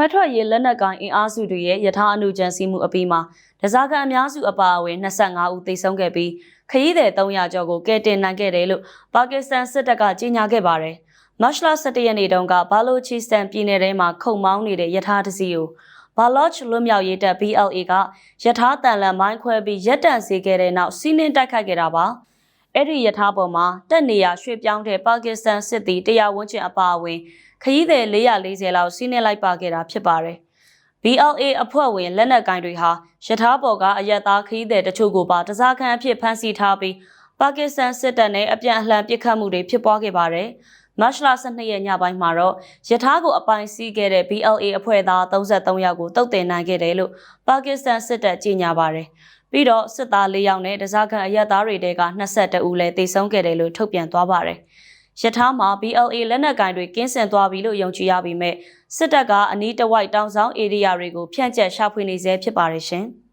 ခွဲထွက်ရေးလက်နက်ကိုင်အင်အားစုတွေရဲ့ယထာအနုကြံစီမှုအပြီးမှာဒဇာကန်အများစုအပါအဝင်25ဦးသေဆုံးခဲ့ပြီးခရီးသည်300ကျော်ကိုကယ်တင်နိုင်ခဲ့တယ်လို့ပါကစ္စတန်စစ်တပ်ကကြေညာခဲ့ပါတယ်။မတ်လ17ရက်နေ့တုန်းကဘာလိုချီစတန်ပြည်နယ်ထဲမှာခုံမောင်းနေတဲ့ယထာတစ်စီးကိုဘာလော့ချ်လွတ်မြောက်ရေးတပ် BLA ကယထာတန်လန်မိုင်းခွဲပြီးရက်တန့်စေခဲ့တဲ့နောက်စီးနင်းတိုက်ခိုက်ခဲ့တာပါ။ အဲ့ဒီယထာပေါ်မှာတက်နေရရွှေ့ပြောင်းတဲ့ပါကစ္စတန်စစ်သည်တရားဝန်းကျင်အပါအဝင်ခရီးသည်440လောက်စီးနင်းလိုက်ပါခဲ့တာဖြစ်ပါတယ်။ BLA အဖွဲ့ဝင်လက်နက်ကိုင်တွေဟာယထာပေါ်ကအရက်သားခရီးသည်တချို့ကိုပါတစားခံအဖြစ်ဖမ်းဆီးထားပြီးပါကစ္စတန်စစ်တပ်နဲ့အပြန်အလှန်ပစ်ခတ်မှုတွေဖြစ်ပွားခဲ့ပါတယ်။မတ်လ12ရက်ညပိုင်းမှာတော့ယထာကိုအပိုင်စီးခဲ့တဲ့ BLA အဖွဲ့သား33ယောက်ကိုတုတ်တင်နိုင်ခဲ့တယ်လို့ပါကစ္စတန်စစ်တပ်ကြေညာပါတယ်။ ပြီးတော့စစ်သား၄ယောက်နဲ့တစားခံအရက်သားတွေတဲက22ဦးလည်းတေဆုံးခဲ့တယ်လို့ထုတ်ပြန်သွားပါတယ်။ယထာမှာ BLA လက်နက်ကင်တွေကင်းစင်သွားပြီလို့ယုံကြည်ရပေမဲ့စစ်တပ်ကအနီးတစ်ဝိုက်တောင်ဆောင်ဧရိယာတွေကိုဖြန့်ကျက်ရှာဖွေနေဆဲဖြစ်ပါတယ်ရှင်။